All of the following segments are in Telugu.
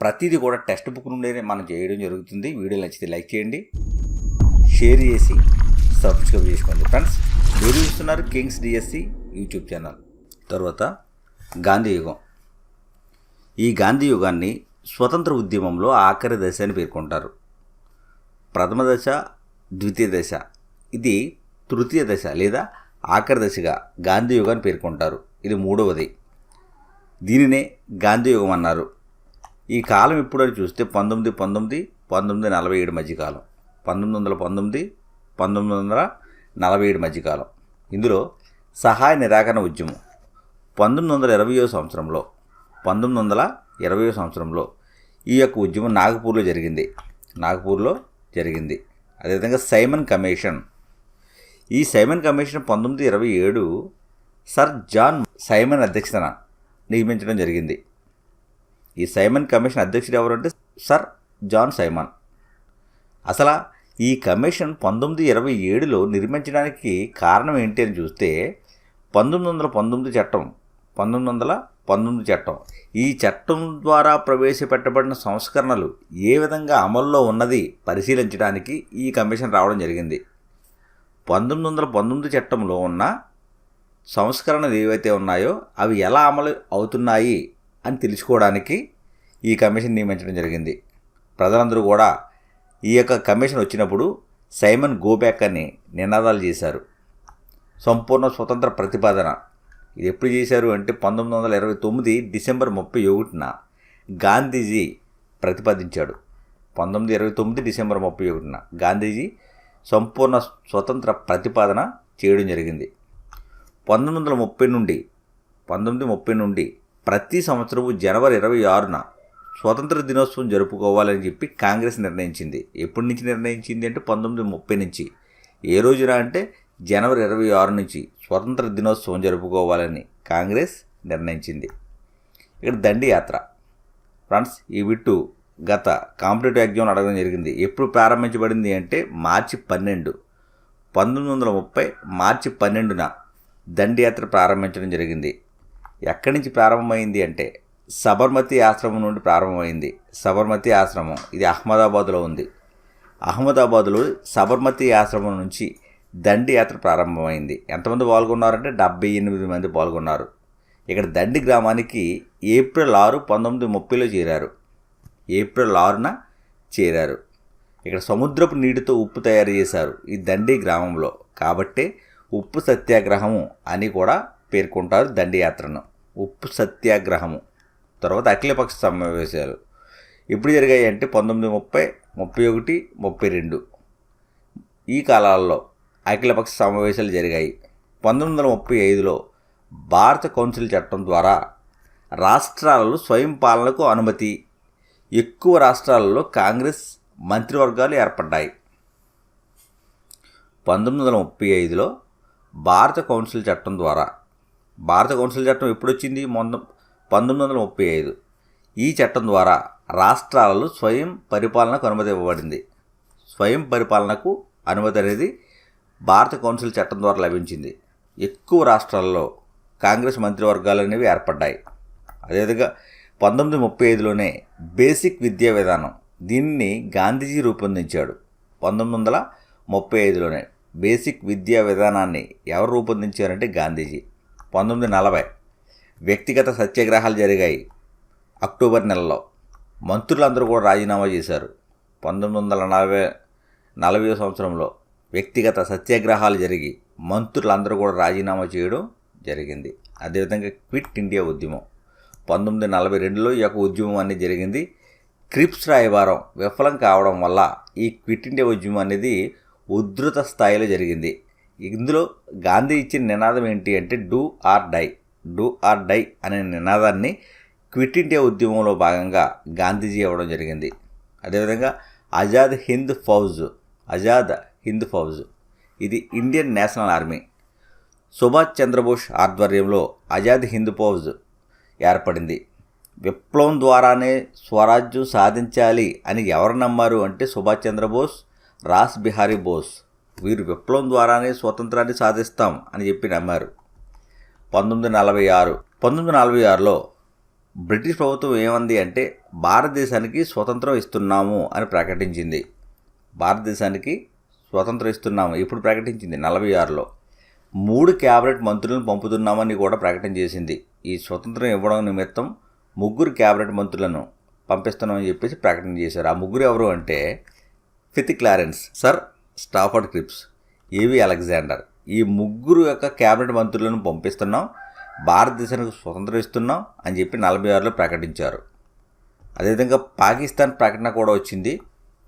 ప్రతిదీ కూడా టెక్స్ట్ బుక్ నుండే మనం చేయడం జరుగుతుంది. వీడియో నచ్చితే లైక్ చేయండి. షేర్ చేసి సబ్స్క్రైబ్ చేసుకోండి. ఫ్రెండ్స్ మీరు చూస్తున్నారు కింగ్స్ డిఎస్సి యూట్యూబ్ ఛానల్. తర్వాత గాంధీ యుగం. ఈ గాంధీ యుగాన్ని స్వతంత్ర ఉద్యమంలో ఆఖరి దశ అని పేర్కొంటారు. ప్రథమ దశ ద్వితీయ దశ. ఇది తృతీయ దశ లేదా ఆఖరి దశగా గాంధీ యుగాన్ని పేర్కొంటారు. ఇది మూడవది. దీనినే గాంధీ యుగం అన్నారు. ఈ కాలం ఎప్పుడని చూస్తే పంతొమ్మిది పంతొమ్మిది పంతొమ్మిది నలభై ఏడు మధ్యకాలం. పంతొమ్మిది వందల పంతొమ్మిది పంతొమ్మిది వందల నలభై ఏడు మధ్యకాలం. ఇందులో సహాయ నిరాకరణ ఉద్యమం. పంతొమ్మిది వందల ఇరవయో సంవత్సరంలో పంతొమ్మిది వందల ఇరవయో సంవత్సరంలో ఈ యొక్క ఉద్యమం నాగపూర్లో జరిగింది. నాగపూర్లో జరిగింది. అదేవిధంగా సైమన్ కమిషన్. ఈ సైమన్ కమిషన్ పంతొమ్మిది ఇరవై ఏడు సర్ జాన్ సైమన్ అధ్యక్షతన నియమించడం జరిగింది. ఈ సైమన్ కమిషన్ అధ్యక్షుడు ఎవరంటే సర్ జాన్ సైమన్. అసలు ఈ కమిషన్ పంతొమ్మిది ఇరవై ఏడులో నిర్మించడానికి కారణం ఏంటి అని చూస్తే పంతొమ్మిది వందల పంతొమ్మిది చట్టం పంతొమ్మిది వందల పంతొమ్మిది చట్టం. ఈ చట్టం ద్వారా ప్రవేశపెట్టబడిన సంస్కరణలు ఏ విధంగా అమల్లో ఉన్నది పరిశీలించడానికి ఈ కమిషన్ రావడం జరిగింది. పంతొమ్మిది వందల పంతొమ్మిది చట్టంలో ఉన్న సంస్కరణలు ఏవైతే ఉన్నాయో అవి ఎలా అమలు అవుతున్నాయి అని తెలుసుకోవడానికి ఈ కమిషన్ నియమించడం జరిగింది. ప్రజలందరూ కూడా ఈ యొక్క కమిషన్ వచ్చినప్పుడు సైమన్ గోబ్యాక్ అని నినాదాలు చేశారు. సంపూర్ణ స్వతంత్ర ప్రతిపాదన. ఇది ఎప్పుడు చేశారు అంటే పంతొమ్మిది వందల ఇరవై తొమ్మిది డిసెంబర్ ముప్పై ఒకటిన గాంధీజీ ప్రతిపాదించాడు. పంతొమ్మిది ఇరవై తొమ్మిది డిసెంబర్ ముప్పై ఒకటిన గాంధీజీ సంపూర్ణ స్వతంత్ర ప్రతిపాదన చేయడం జరిగింది. పంతొమ్మిది వందల ముప్పై నుండి పంతొమ్మిది ముప్పై నుండి ప్రతి సంవత్సరము జనవరి ఇరవై ఆరున స్వతంత్ర దినోత్సవం జరుపుకోవాలని చెప్పి కాంగ్రెస్ నిర్ణయించింది. ఎప్పటి నుంచి నిర్ణయించింది అంటే పంతొమ్మిది ముప్పై నుంచి. ఏ రోజున అంటే జనవరి ఇరవై ఆరు నుంచి స్వతంత్ర దినోత్సవం జరుపుకోవాలని కాంగ్రెస్ నిర్ణయించింది. ఇక్కడ దండి యాత్ర. ఫ్రెండ్స్ ఈ విట్టు గత కాంపిటేటివ్ ఎగ్జామ్ అడగడం జరిగింది. ఎప్పుడు ప్రారంభించబడింది అంటే మార్చి పన్నెండు. పంతొమ్మిది వందల ముప్పై మార్చి పన్నెండున దండియాత్ర ప్రారంభించడం జరిగింది. ఎక్కడి నుంచి ప్రారంభమైంది అంటే సబర్మతి ఆశ్రమం నుండి ప్రారంభమైంది. సబర్మతి ఆశ్రమం ఇది అహ్మదాబాద్లో ఉంది. అహ్మదాబాద్లో సబర్మతి ఆశ్రమం నుంచి దండి యాత్ర ప్రారంభమైంది. ఎంతమంది పాల్గొన్నారంటే డెబ్బై ఎనిమిది మంది పాల్గొన్నారు. ఇక్కడ దండి గ్రామానికి ఏప్రిల్ ఆరు పంతొమ్మిది ముప్పైలో చేరారు. ఏప్రిల్ ఆరున చేరారు. ఇక్కడ సముద్రపు నీటితో ఉప్పు తయారు చేశారు ఈ దండి గ్రామంలో. కాబట్టే ఉప్పు సత్యాగ్రహము అని కూడా పేర్కొంటారు దండి యాత్రను. ఉప్పు సత్యాగ్రహము. తర్వాత అఖిలపక్ష సమావేశాలు. ఎప్పుడు జరిగాయి అంటే పంతొమ్మిది ముప్పై ముప్పై ఒకటి ముప్పై రెండు. ఈ కాలాల్లో అఖిలపక్ష సమావేశాలు జరిగాయి. పంతొమ్మిది వందల ముప్పై ఐదులో భారత కౌన్సిల్ చట్టం ద్వారా రాష్ట్రాలలో స్వయం పాలనకు అనుమతి. ఎక్కువ రాష్ట్రాలలో కాంగ్రెస్ మంత్రివర్గాలు ఏర్పడ్డాయి. పంతొమ్మిది వందల ముప్పై ఐదులో భారత కౌన్సిల్ చట్టం ద్వారా భారత కౌన్సిల్ చట్టం ఎప్పుడొచ్చింది? మొన్న పంతొమ్మిది వందల ముప్పై ఐదు. ఈ చట్టం ద్వారా రాష్ట్రాలలో స్వయం పరిపాలనకు అనుమతి ఇవ్వబడింది. స్వయం పరిపాలనకు అనుమతి అనేది భారత కౌన్సిల్ చట్టం ద్వారా లభించింది. ఎక్కువ రాష్ట్రాల్లో కాంగ్రెస్ మంత్రివర్గాలు అనేవి ఏర్పడ్డాయి. అదేవిధంగా పంతొమ్మిది ముప్పై ఐదులోనే బేసిక్ విద్యా విధానం దీన్ని గాంధీజీ రూపొందించాడు. పంతొమ్మిది వందల ముప్పై ఐదులోనే బేసిక్ విద్యా విధానాన్ని ఎవరు రూపొందించారంటే గాంధీజీ. పంతొమ్మిది నలభై. వ్యక్తిగత సత్యాగ్రహాలు జరిగాయి. అక్టోబర్ నెలలో మంత్రులందరూ కూడా రాజీనామా చేశారు. పంతొమ్మిది వందల నలభై నలభై సంవత్సరంలో వ్యక్తిగత సత్యాగ్రహాలు జరిగి మంత్రులందరూ కూడా రాజీనామా చేయడం జరిగింది. అదేవిధంగా క్విట్ ఇండియా ఉద్యమం. పంతొమ్మిది నలభై రెండులో ఈ యొక్క ఉద్యమం అనేది జరిగింది. క్రిప్స్ రాయబారం విఫలం కావడం వల్ల ఈ క్విట్ ఇండియా ఉద్యమం అనేది ఉధృత స్థాయిలో జరిగింది. ఇందులో గాంధీ ఇచ్చిన నినాదం ఏంటి అంటే do or die do or die అనే నినాదాన్ని క్విట్ ఇండియా ఉద్యమంలో భాగంగా గాంధీజీ ఇవ్వడం జరిగింది. అదేవిధంగా ఆజాద్ హింద్ ఫౌజ్ ఆజాద్ హింద్ ఫౌజ్ ఇది Indian National Army. Subhash Chandra Bose ఆధ్వర్యంలో ఆజాద్ హింద్ ఫౌజ్ ఏర్పడింది. విప్లవం ద్వారానే స్వరాజ్యం సాధించాలి అని ఎవరు నమ్మారు అంటే సుభాష్ చంద్రబోస్ రాస్ బిహారీ బోస్. వీరు విప్లవం ద్వారానే స్వతంత్రాన్ని సాధిస్తాం అని చెప్పి నమ్మారు. పంతొమ్మిది నలభై ఆరు. పంతొమ్మిది నలభై ఆరులో బ్రిటిష్ ప్రభుత్వం ఏమంది అంటే భారతదేశానికి స్వతంత్రం ఇస్తున్నాము అని ప్రకటించింది. భారతదేశానికి స్వతంత్రం ఇస్తున్నాము ఇప్పుడు ప్రకటించింది? నలభై ఆరులో. మూడు క్యాబినెట్ మంత్రులను పంపుతున్నామని కూడా ప్రకటన చేసింది. ఈ స్వతంత్రం ఇవ్వడం నిమిత్తం ముగ్గురు క్యాబినెట్ మంత్రులను పంపిస్తున్నామని చెప్పేసి ప్రకటన చేశారు. ఆ ముగ్గురు ఎవరు అంటే ఫిత్ Clarence. Sir Stafford Cripps. A V Alexander? ఈ ముగ్గురు యొక్క క్యాబినెట్ మంత్రులను పంపిస్తున్నాం. భారతదేశానికి స్వతంత్రం ఇస్తున్నాం అని చెప్పి నలభై ఆరులో ప్రకటించారు. అదేవిధంగా పాకిస్తాన్ ప్రకటన కూడా వచ్చింది.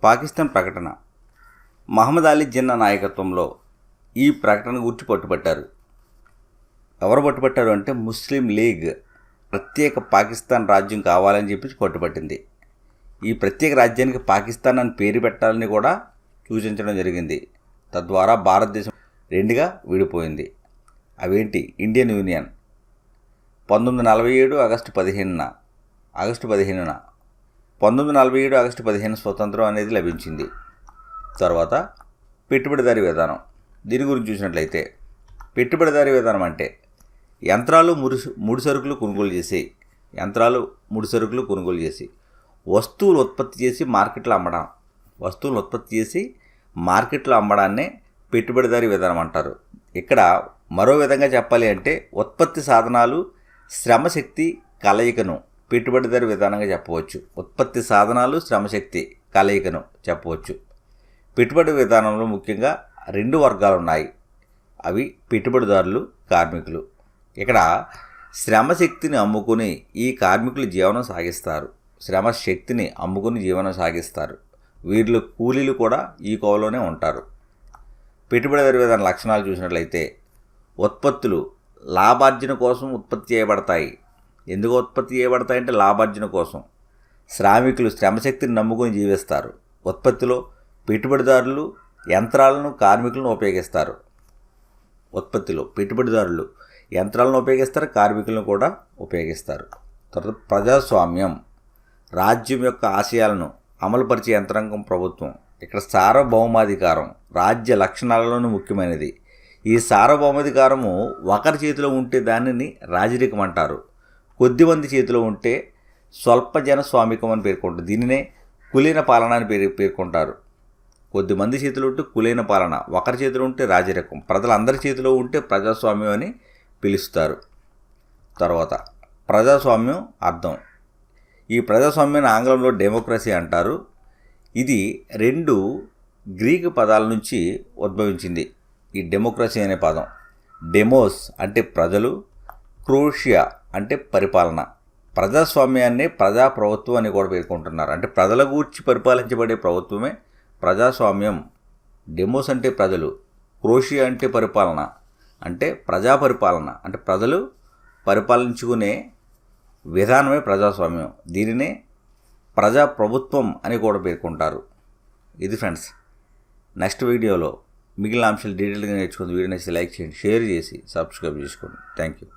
పాకిస్తాన్ ప్రకటన. మహమ్మద్ అలీ జిన్నా నాయకత్వంలో ఈ ప్రకటన గురించి పట్టుబట్టారు. ఎవరు పట్టుబట్టారు అంటే ముస్లిం లీగ్ ప్రత్యేక పాకిస్తాన్ రాజ్యం కావాలని చెప్పి పట్టుబట్టింది. ఈ ప్రత్యేక రాజ్యానికి పాకిస్తాన్ అని పేరు పెట్టాలని కూడా సూచించడం జరిగింది. తద్వారా భారతదేశం రెండుగా విడిపోయింది. అవేంటి? Indian union. పంతొమ్మిది నలభై ఏడు ఆగస్టు పదిహేనున. ఆగస్టు పదిహేనున. పంతొమ్మిది నలభై ఏడు ఆగస్టు పదిహేను స్వతంత్రం అనేది లభించింది. తర్వాత పెట్టుబడిదారీ విధానం. దీని గురించి చూసినట్లయితే పెట్టుబడిదారీ విధానం అంటే యంత్రాలు ముడి ముడి సరుకులు కొనుగోలు చేసి యంత్రాలు ముడి సరుకులు కొనుగోలు చేసి వస్తువులు ఉత్పత్తి చేసి మార్కెట్లో అమ్మడం. వస్తువులు ఉత్పత్తి చేసి మార్కెట్లో అమ్మడాన్నే పెట్టుబడిదారీ విధానం అంటారు. ఇక్కడ మరో విధంగా చెప్పాలి అంటే ఉత్పత్తి సాధనాలు శ్రమశక్తి కలయికను పెట్టుబడిదారి విధానంగా చెప్పవచ్చు. ఉత్పత్తి సాధనాలు శ్రమశక్తి కలయికను చెప్పవచ్చు. పెట్టుబడి విధానంలో ముఖ్యంగా రెండు వర్గాలు ఉన్నాయి. అవి పెట్టుబడిదారులు కార్మికులు. ఇక్కడ శ్రమశక్తిని అమ్ముకుని ఈ కార్మికులు జీవనం సాగిస్తారు. శ్రమశక్తిని అమ్ముకుని జీవనం సాగిస్తారు. వీరిలో కూలీలు కూడా ఈ కోవలోనే ఉంటారు. పెట్టుబడిదారు విధాన లక్షణాలు చూసినట్లయితే ఉత్పత్తులు లాభార్జన కోసం ఉత్పత్తి చేయబడతాయి. ఎందుకు ఉత్పత్తి చేయబడతాయంటే లాభార్జన కోసం. శ్రామికులు శ్రమశక్తిని నమ్ముకుని జీవిస్తారు. ఉత్పత్తిలో పెట్టుబడిదారులు యంత్రాలను కార్మికులను ఉపయోగిస్తారు. ఉత్పత్తిలో పెట్టుబడిదారులు యంత్రాలను ఉపయోగిస్తారు కార్మికులను కూడా ఉపయోగిస్తారు. తర్వాత ప్రజాస్వామ్యం. రాజ్యం యొక్క ఆశయాలను అమలుపరిచే యంత్రాంగం ప్రభుత్వం. ఇక్కడ సార్వభౌమాధికారం రాజ్య లక్షణాలలోనూ ముఖ్యమైనది. ఈ సార్వభౌమాధికారము ఒకరి చేతిలో ఉంటే దానిని రాజరికం అంటారు కొద్దిమంది చేతిలో ఉంటే స్వల్ప జనస్వామికం అని పేర్కొంటారు. దీనినే కులీన పాలన అని పేరు పేర్కొంటారు. కొద్దిమంది చేతిలో ఉంటే కులీన పాలన ఒకరి చేతిలో ఉంటే రాజరికం ప్రజలందరి చేతిలో ఉంటే ప్రజాస్వామ్యం అని పిలుస్తారు. తర్వాత ప్రజాస్వామ్యం అర్థం. ఈ ప్రజాస్వామ్యాన్ని ఆంగ్లంలో డెమోక్రసీ అంటారు. ఇది రెండు గ్రీకు పదాల నుంచి ఉద్భవించింది. ఈ డెమోక్రసీ అనే పదం. డెమోస్ అంటే ప్రజలు క్రోషియా అంటే పరిపాలన. ప్రజాస్వామ్యాన్ని ప్రజాప్రభుత్వం అని కూడా పేర్కొంటున్నారు. అంటే ప్రజల గూర్చి పరిపాలించబడే ప్రభుత్వమే ప్రజాస్వామ్యం. డెమోస్ అంటే ప్రజలు క్రోషియా అంటే పరిపాలన. అంటే ప్రజా పరిపాలన అంటే ప్రజలు పరిపాలించుకునే విధానమే ప్రజాస్వామ్యం. దీనినే ప్రజాప్రభుత్వం అని కూడా పేర్కొంటారు. ఇది ఫ్రెండ్స్ నెక్స్ట్ వీడియోలో మిగిలిన అంశాలు డీటెయిల్గా నేర్చుకుని వీడియో నచ్చి లైక్ చేయండి షేర్ చేసి సబ్స్క్రైబ్ చేసుకోండి. Thank you